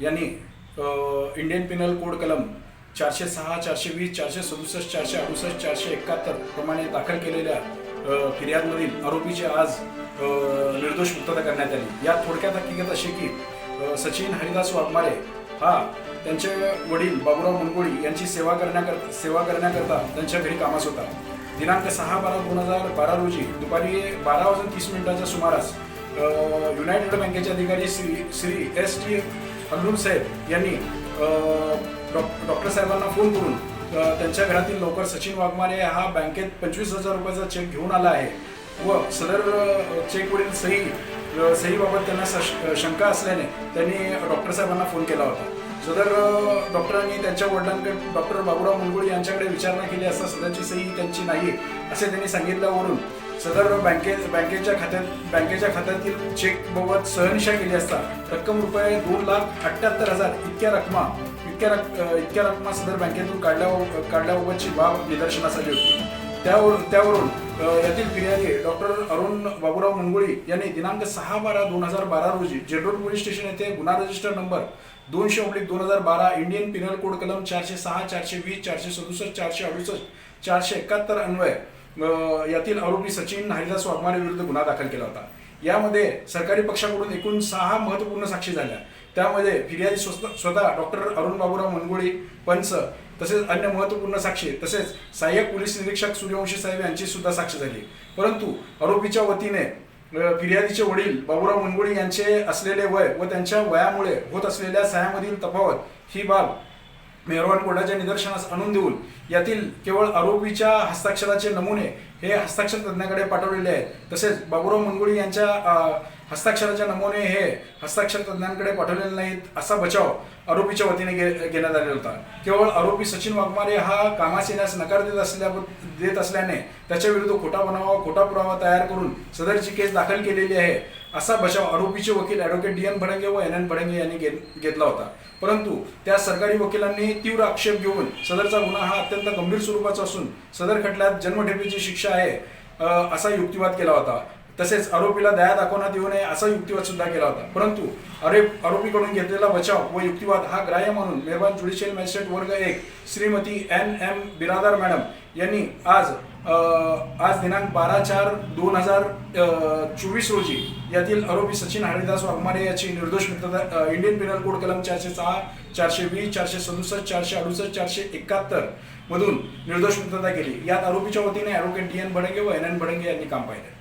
यांनी Indian Pinal code कलम चारशे सहा चारशे वीस चारशे सदुसष्ट चारशे अडुसष्ट चारशे एकाहत्तर प्रमाणे दाखल केलेल्या फिर्यादमधील आरोपीची आज निर्दोष मुक्तता करण्यात आली. यात थोडक्यात हकीकत अशी की सचिन हरिदास वाघमारे हा त्यांचे वडील बाबुराव मुनगोळी यांची सेवा करण्याकर सेवा करण्याकरता त्यांच्या घरी कामास होता. दिनांक सहा बारा दोन हजार बारा रोजी दुपारी बारा वाजून तीस मिनिटाच्या सुमारास युनायटेड बँकेचे अधिकारी श्री श्री एस टी अब्दुल साहेब यांनी डॉ- डॉक्टर साहेबांना फोन करून त्यांच्या घरातील लवकर सचिन वाघमारे हा बँकेत पंचवीस हजार रुपयाचा चेक घेऊन आला आहे व सदर चेकवरील सही सहीबाबत त्यांना शंका असल्याने त्यांनी डॉक्टर साहेबांना फोन केला होता. सदर डॉक्टरांनी त्यांच्या वडिलांकडे डॉक्टर बाबुराव मुलगुडी यांच्याकडे विचारणा केली असता सदरची सही त्यांची नाही असे त्यांनी सांगितल्यावरून सदर बँके बँकेच्या खात्यात बँकेच्या खात्यातील चेक बाबत सहनिशा केली असता रक्कम रुपये दोन लाख अठ्ठ्याहत्तर हजार इतक्या रकमा इतक्या रक इतक्या रकमा सदर बँकेतून काढल्या काढल्याबाबतची बाब निदर्शनास आली होती. त्यावरून त्यावरून यातील फिर्यादी डॉक्टर अरुण बाबूराव मुंगोळी यांनी दिनांक सहा बारा दोन हजार बारा रोजी जेडरोड पोलीस स्टेशन येथे गुन्हा रजिस्टर नंबर दोनशे ऑब्लिक दोन हजार बारा इंडियन पिनल कोड कलम चारशे सहा चारशे वीस चारशे सदुसष्ट चारशे अडुसष्ट चारशे एकाहत्तर अन्वय यातील आरोपी सचिन हरिदास वाघमारे विरुद्ध गुन्हा दाखल केला होता. यामध्ये सरकारी पक्षाकडून एकूण सहा महत्त्वपूर्ण साक्षी झाल्या. त्यामध्ये फिर्यादी स्वतः स्वतः डॉक्टर अरुण बाबूराव मनगुळी पंच तसेच अन्य महत्त्वपूर्ण साक्षी तसेच सहाय्यक पोलीस निरीक्षक सूर्यवंशी साहेब यांची सुद्धा साक्ष झाली. परंतु आरोपीच्या वतीने फिर्यादीचे वडील बाबुराव मनगुळी यांचे असलेले वय व त्यांच्या वयामुळे होत असलेल्या सह्यामधील तफावत ही बाब मेहरवान कोर्टाच्या निदर्शनास आणून देऊन यातील केवळ आरोपीच्या हस्ताक्षराचे नमुने हे हस्ताक्षर तज्ज्ञाकडे पाठवलेले आहेत. तसेच बाबुराव मुनगुळी यांच्या हस्ताक्षराचे नमुने हे हस्ताक्षर तज्ञांकडे पाठवलेले नाहीत असा बचाव आरोपीच्या वतीने घे- घेण्यात आलेला होता. केवळ आरोपी सचिन वाघमारे हा कामास येण्यास नकार देत असल्या देत असल्याने त्याच्या विरुद्ध खोटा बनावा खोटा पुरावा तयार करून सदरची केस दाखल केलेली आहे. असा बचाव आरोपीचे वकील ॲडव्होकेट डी एन भडंगे व एन एन भडंगे यांनी घेतला होता. परंतु त्या सरकारी वकिलांनी तीव्र आक्षेप घेऊन सदरचा गुन्हा हा अत्यंत गंभीर स्वरूपाचा असून सदर खटल्यात जन्मठेपेची शिक्षा आहे असा युक्तिवाद केला होता. तसेच आरोपीला दया दाखवण्यात येऊ नये असा युक्तिवाद सुद्धा केला होता. परंतु अरे आरोपीकडून घेतलेला बचाव व युक्तिवाद हा ग्राह्य म्हणून मेहरबान ज्युडिशियल मॅजिस्ट्रेट वर्ग एक Shrimati N M Biradar madam यांनी आज आज दिनांक बारा चार दोन हजार चोवीस रोजी यातील आरोपी सचिन हरिदास वाघमारे याची निर्दोष मुक्तता इंडियन पिनल कोड कलम चारशे सहा चारशे वीस चारशे सदुसष्ट चारशे अडुसष्ट चारशे एकाहत्तर मधून निर्दोष मुक्तता केली. यात आरोपीच्या वतीने ॲडव्होकेट डी एन भडंगे व एन एन भडंगे यांनी काम पाहिले.